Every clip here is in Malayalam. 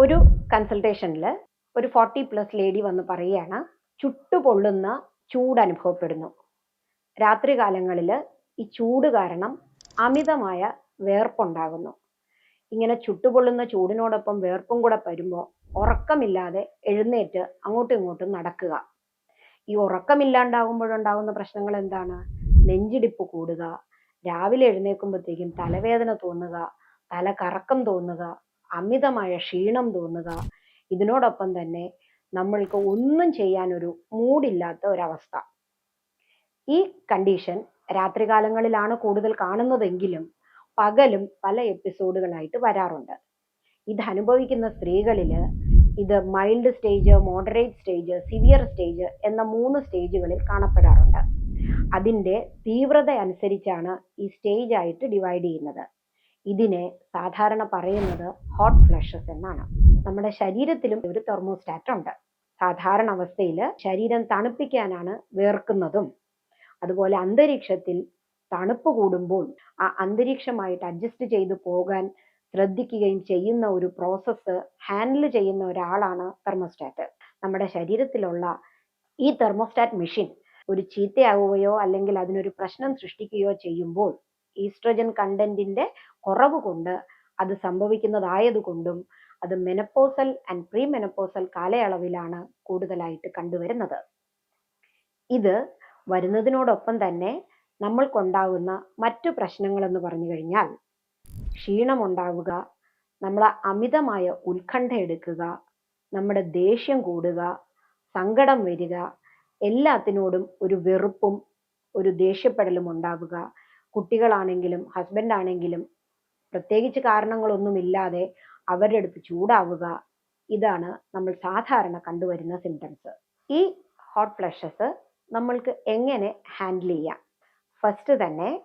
ഒരു കൺസൾട്ടേഷനിൽ ഒരു ഫോർട്ടി പ്ലസ് ലേഡി വന്ന് പറയുകയാണ് ചുട്ടുപൊള്ളുന്ന ചൂട് അനുഭവപ്പെടുന്നു. രാത്രി കാലങ്ങളിൽ ഈ ചൂട് കാരണം അമിതമായ വേർപ്പുണ്ടാകുന്നു. ഇങ്ങനെ ചുട്ടുപൊള്ളുന്ന ചൂടിനോടൊപ്പം വേർപ്പും കൂടെ വരുമ്പോൾ ഉറക്കമില്ലാതെ എഴുന്നേറ്റ് അങ്ങോട്ടും ഇങ്ങോട്ടും നടക്കുക. ഈ ഉറക്കമില്ലാണ്ടാകുമ്പോഴുണ്ടാകുന്ന പ്രശ്നങ്ങൾ എന്താണ്? നെഞ്ചിടിപ്പ് കൂടുക രാവിലെ എഴുന്നേൽക്കുമ്പോഴത്തേക്കും തലവേദന തോന്നുക തല കറക്കം തോന്നുക അമിതമായ ക്ഷീണം തോന്നുക. ഇതിനോടൊപ്പം തന്നെ നമ്മൾക്ക് ഒന്നും ചെയ്യാനൊരു മൂടില്ലാത്ത ഒരവസ്ഥ. ഈ കണ്ടീഷൻ രാത്രികാലങ്ങളിലാണ് കൂടുതൽ കാണുന്നതെങ്കിലും പകലും പല എപ്പിസോഡുകളായിട്ട് വരാറുണ്ട്. ഇത് അനുഭവിക്കുന്ന സ്ത്രീകളിൽ ഇത് mild stage moderate stage severe stage എന്ന മൂന്ന് സ്റ്റേജുകളിൽ കാണപ്പെടാറുണ്ട്. അതിന്റെ തീവ്രത അനുസരിച്ചാണ് ഈ സ്റ്റേജ് ആയിട്ട് ഡിവൈഡ് ചെയ്യുന്നത്. ഇതിനെ സാധാരണ പറയുന്നത് ഹോട്ട് ഫ്ലഷസ് എന്നാണ്. നമ്മുടെ ശരീരത്തിലും ഒരു തെർമോസ്റ്റാറ്റ് ഉണ്ട്. സാധാരണ അവസ്ഥയിൽ ശരീരം തണുപ്പിക്കാനാണ് വേർക്കുന്നതും. അതുപോലെ അന്തരീക്ഷത്തിൽ തണുപ്പ് കൂടുമ്പോൾ ആ അന്തരീക്ഷമായിട്ട് അഡ്ജസ്റ്റ് ചെയ്തു പോകാൻ ശ്രദ്ധിക്കുകയും ചെയ്യുന്ന ഒരു പ്രോസസ്സ് ഹാൻഡിൽ ചെയ്യുന്ന ഒരാളാണ് തെർമോസ്റ്റാറ്റ് നമ്മുടെ ശരീരത്തിലുള്ള ഈ തെർമോസ്റ്റാറ്റ് മെഷീൻ ഒരു ചീത്തയാവുകയോ അല്ലെങ്കിൽ അതിനൊരു പ്രശ്നം സൃഷ്ടിക്കുകയോ ചെയ്യുമ്പോൾ ഈസ്ട്രജൻ കണ്ടന്റിന്റെ കുറവ് കൊണ്ട് അത് സംഭവിക്കുന്നതായതുകൊണ്ടും അത് മെനപ്പോസൽ ആൻഡ് പ്രീ മെനപ്പോസൽ കാലയളവിലാണ് കൂടുതലായിട്ട് കണ്ടുവരുന്നത്. ഇത് വരുന്നതിനോടൊപ്പം തന്നെ നമ്മൾക്കുണ്ടാകുന്ന മറ്റു പ്രശ്നങ്ങൾ എന്ന് പറഞ്ഞു കഴിഞ്ഞാൽ ക്ഷീണമുണ്ടാവുക നമ്മൾ അമിതമായ ഉത്കണ്ഠ എടുക്കുക നമ്മുടെ ദേഷ്യം കൂടുക സങ്കടം വരിക എല്ലാത്തിനോടും ഒരു വെറുപ്പും ഒരു ദേഷ്യപ്പെടലും ഉണ്ടാവുക. കുട്ടികളാണെങ്കിലും ഹസ്ബൻഡ് ആണെങ്കിലും പ്രത്യേകിച്ച് കാരണങ്ങളൊന്നുമില്ലാതെ അവരുടെ അടുത്ത് ചൂടാവുക. ഇതാണ് നമ്മൾ സാധാരണ കണ്ടുവരുന്ന സിംറ്റംസ് ഈ ഹോട്ട് ഫ്ലഷസ് നമ്മൾക്ക് എങ്ങനെ ഹാൻഡിൽ ചെയ്യാം? ഫസ്റ്റ് തന്നെ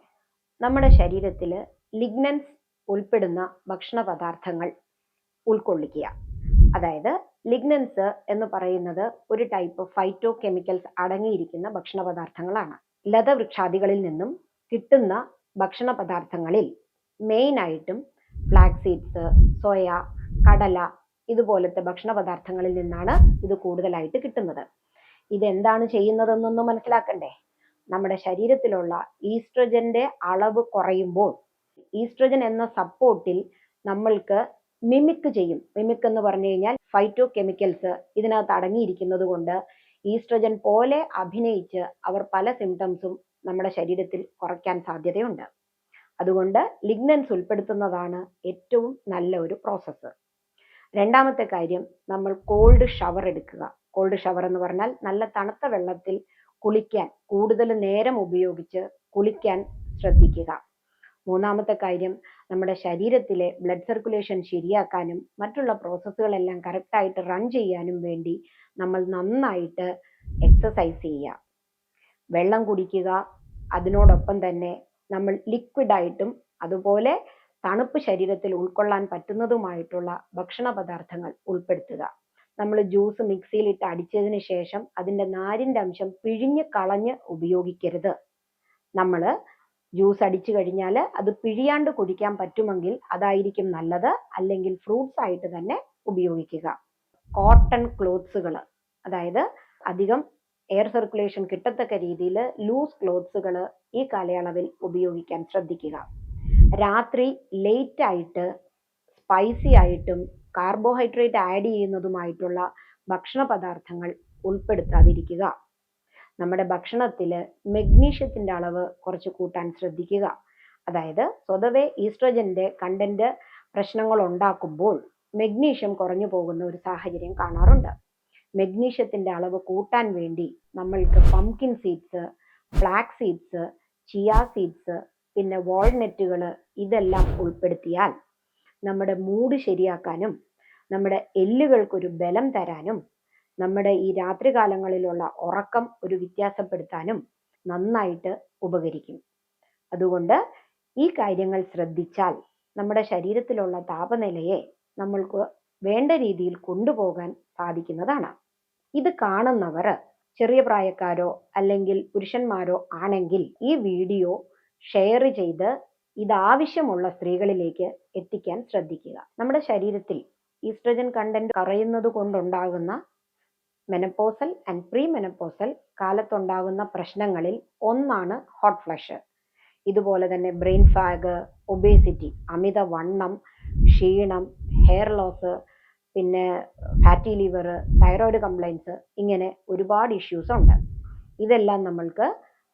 നമ്മുടെ ശരീരത്തിൽ ലിഗ്നൻസ് ഉൾപ്പെടുന്ന ഭക്ഷണ പദാർത്ഥങ്ങൾ ഉൾക്കൊള്ളിക്കുക. അതായത് ലിഗ്നൻസ് എന്ന് പറയുന്നത് ഒരു ടൈപ്പ് ഫൈറ്റോ കെമിക്കൽസ് അടങ്ങിയിരിക്കുന്ന ഭക്ഷണ പദാർത്ഥങ്ങളാണ്. ലതവൃക്ഷാദികളിൽ നിന്നും കിട്ടുന്ന ഭക്ഷണ പദാർത്ഥങ്ങളിൽ മെയിൻ ആയിട്ടും ഫ്ലാക്സ് സീഡ്സ് സോയ കടല ഇതുപോലത്തെ ഭക്ഷണ പദാർത്ഥങ്ങളിൽ നിന്നാണ് ഇത് കൂടുതലായിട്ട് കിട്ടുന്നത്. ഇതെന്താണ് ചെയ്യുന്നതെന്നൊന്ന് മനസ്സിലാക്കണ്ടേ? നമ്മുടെ ശരീരത്തിലുള്ള ഈസ്ട്രജന്റെ അളവ് കുറയുമ്പോൾ ഈസ്ട്രജൻ എന്ന സപ്പോർട്ടിൽ നമ്മൾക്ക് മിമിക് ചെയ്യും. മിമിക് എന്ന് പറഞ്ഞു കഴിഞ്ഞാൽ ഫൈറ്റോ കെമിക്കൽസ് ഇതിനകത്ത് അടങ്ങിയിരിക്കുന്നത് കൊണ്ട് ഈസ്ട്രജൻ പോലെ അഭിനയിച്ച് അവർ പല സിംറ്റംസും നമ്മുടെ ശരീരത്തിൽ കുറയ്ക്കാൻ സാധ്യതയുണ്ട്. അതുകൊണ്ട് ലിഗ്നൻസ് ഉൾപ്പെടുത്തുന്നതാണ് ഏറ്റവും നല്ല ഒരു പ്രോസസ്സ് രണ്ടാമത്തെ കാര്യം നമ്മൾ കോൾഡ് ഷവർ എടുക്കുക. കോൾഡ് ഷവർ എന്ന് പറഞ്ഞാൽ നല്ല തണുത്ത വെള്ളത്തിൽ കുളിക്കാൻ കൂടുതൽ നേരം ഉപയോഗിച്ച് കുളിക്കാൻ ശ്രദ്ധിക്കുക. മൂന്നാമത്തെ കാര്യം നമ്മുടെ ശരീരത്തിലെ ബ്ലഡ് സർക്കുലേഷൻ ശരിയാക്കാനും മറ്റുള്ള പ്രോസസ്സുകളെല്ലാം കറക്റ്റായിട്ട് റൺ ചെയ്യാനും വേണ്ടി നമ്മൾ നന്നായിട്ട് എക്സസൈസ് ചെയ്യുക. വെള്ളം കുടിക്കുക അതിനോടൊപ്പം തന്നെ നമ്മൾ ലിക്വിഡായിട്ടും അതുപോലെ തണുപ്പ് ശരീരത്തിൽ ഉൾക്കൊള്ളാൻ പറ്റുന്നതുമായിട്ടുള്ള ഭക്ഷണ പദാർത്ഥങ്ങൾ ഉൾപ്പെടുത്തുക. നമ്മൾ ജ്യൂസ് മിക്സിയിലിട്ട് അടിച്ചതിന് ശേഷം അതിന്റെ നാരിന്റെ അംശം പിഴിഞ്ഞ് കളഞ്ഞ് ഉപയോഗിക്കരുത്. നമ്മൾ ജ്യൂസ് അടിച്ചു കഴിഞ്ഞാൽ അത് പിഴിയാണ്ട് കുടിക്കാൻ പറ്റുമെങ്കിൽ അതായിരിക്കും നല്ലത്. അല്ലെങ്കിൽ ഫ്രൂട്ട്സ് ആയിട്ട് തന്നെ ഉപയോഗിക്കുക. കോട്ടൺ ക്ലോത്ത്സുകൾ അതായത് അധികം എയർ സർക്കുലേഷൻ കിട്ടത്തക്ക രീതിയിൽ ലൂസ് ക്ലോത്ത്സുകൾ ഈ കാലയളവിൽ ഉപയോഗിക്കാൻ ശ്രദ്ധിക്കുക. രാത്രി ലേറ്റ് ആയിട്ട് സ്പൈസി ആയിട്ടും കാർബോഹൈഡ്രേറ്റ് ആഡ് ചെയ്യുന്നതുമായിട്ടുള്ള ഭക്ഷണ പദാർത്ഥങ്ങൾ ഉൾപ്പെടുത്താതിരിക്കുക. നമ്മുടെ ഭക്ഷണത്തിൽ മെഗ്നീഷ്യത്തിന്റെ അളവ് കുറച്ച് കൂട്ടാൻ ശ്രദ്ധിക്കുക. അതായത് സ്വതവേ ഈസ്ട്രജന്റെ കണ്ടന്റ് പ്രശ്നങ്ങൾ ഉണ്ടാക്കുമ്പോൾ മെഗ്നീഷ്യം കുറഞ്ഞു പോകുന്ന ഒരു സാഹചര്യം കാണാറുണ്ട്. മെഗ്നീഷ്യത്തിന്റെ അളവ് കൂട്ടാൻ വേണ്ടി നമ്മൾക്ക് pumpkin seeds flax seeds chia seeds പിന്നെ വാൾനട്ടുകൾ ഇതെല്ലാം ഉൾപ്പെടുത്തിയാൽ നമ്മുടെ മൂഡ് ശരിയാക്കാനും നമ്മുടെ എല്ലുകൾക്കൊരു ബലം തരാനും നമ്മുടെ ഈ രാത്രികാലങ്ങളിലുള്ള ഉറക്കം ഒരു വ്യത്യാസപ്പെടുത്താനും നന്നായിട്ട് ഉപകരിക്കും. അതുകൊണ്ട് ഈ കാര്യങ്ങൾ ശ്രദ്ധിച്ചാൽ നമ്മുടെ ശരീരത്തിലുള്ള താപനിലയെ നമ്മൾക്ക് വേണ്ട രീതിയിൽ കൊണ്ടുപോകാൻ സാധിക്കുന്നതാണ്. ഇത് കാണുന്നവർ ചെറിയ പ്രായക്കാരോ അല്ലെങ്കിൽ പുരുഷന്മാരോ ആണെങ്കിൽ ഈ വീഡിയോ ഷെയർ ചെയ്ത് ഇതാവശ്യമുള്ള സ്ത്രീകളിലേക്ക് എത്തിക്കാൻ ശ്രദ്ധിക്കുക. നമ്മുടെ ശരീരത്തിൽ ഈസ്ട്രജൻ കണ്ടന്റ് കുറയുന്നത് കൊണ്ടുണ്ടാകുന്ന മെനപ്പോസൽ ആൻഡ് പ്രീ മെനപ്പോസൽ കാലത്തുണ്ടാകുന്ന പ്രശ്നങ്ങളിൽ ഒന്നാണ് ഹോട്ട് ഫ്ലഷ് ഇതുപോലെ തന്നെ ബ്രെയിൻ ഫാഗ് ഒബേസിറ്റി അമിത വണ്ണം ക്ഷീണം ഹെയർ ലോസ് പിന്നെ ഫാറ്റി ലിവർ തൈറോയ്ഡ് കംപ്ലൈൻസ് ഇങ്ങനെ ഒരുപാട് ഇഷ്യൂസ് ഉണ്ട്. ഇതെല്ലാം നമ്മൾക്ക്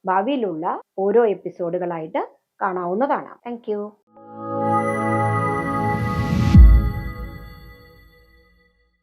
ഭാവിയിലുള്ള ഓരോ എപ്പിസോഡുകളായിട്ട് കാണാവുന്നതാണ്. താങ്ക്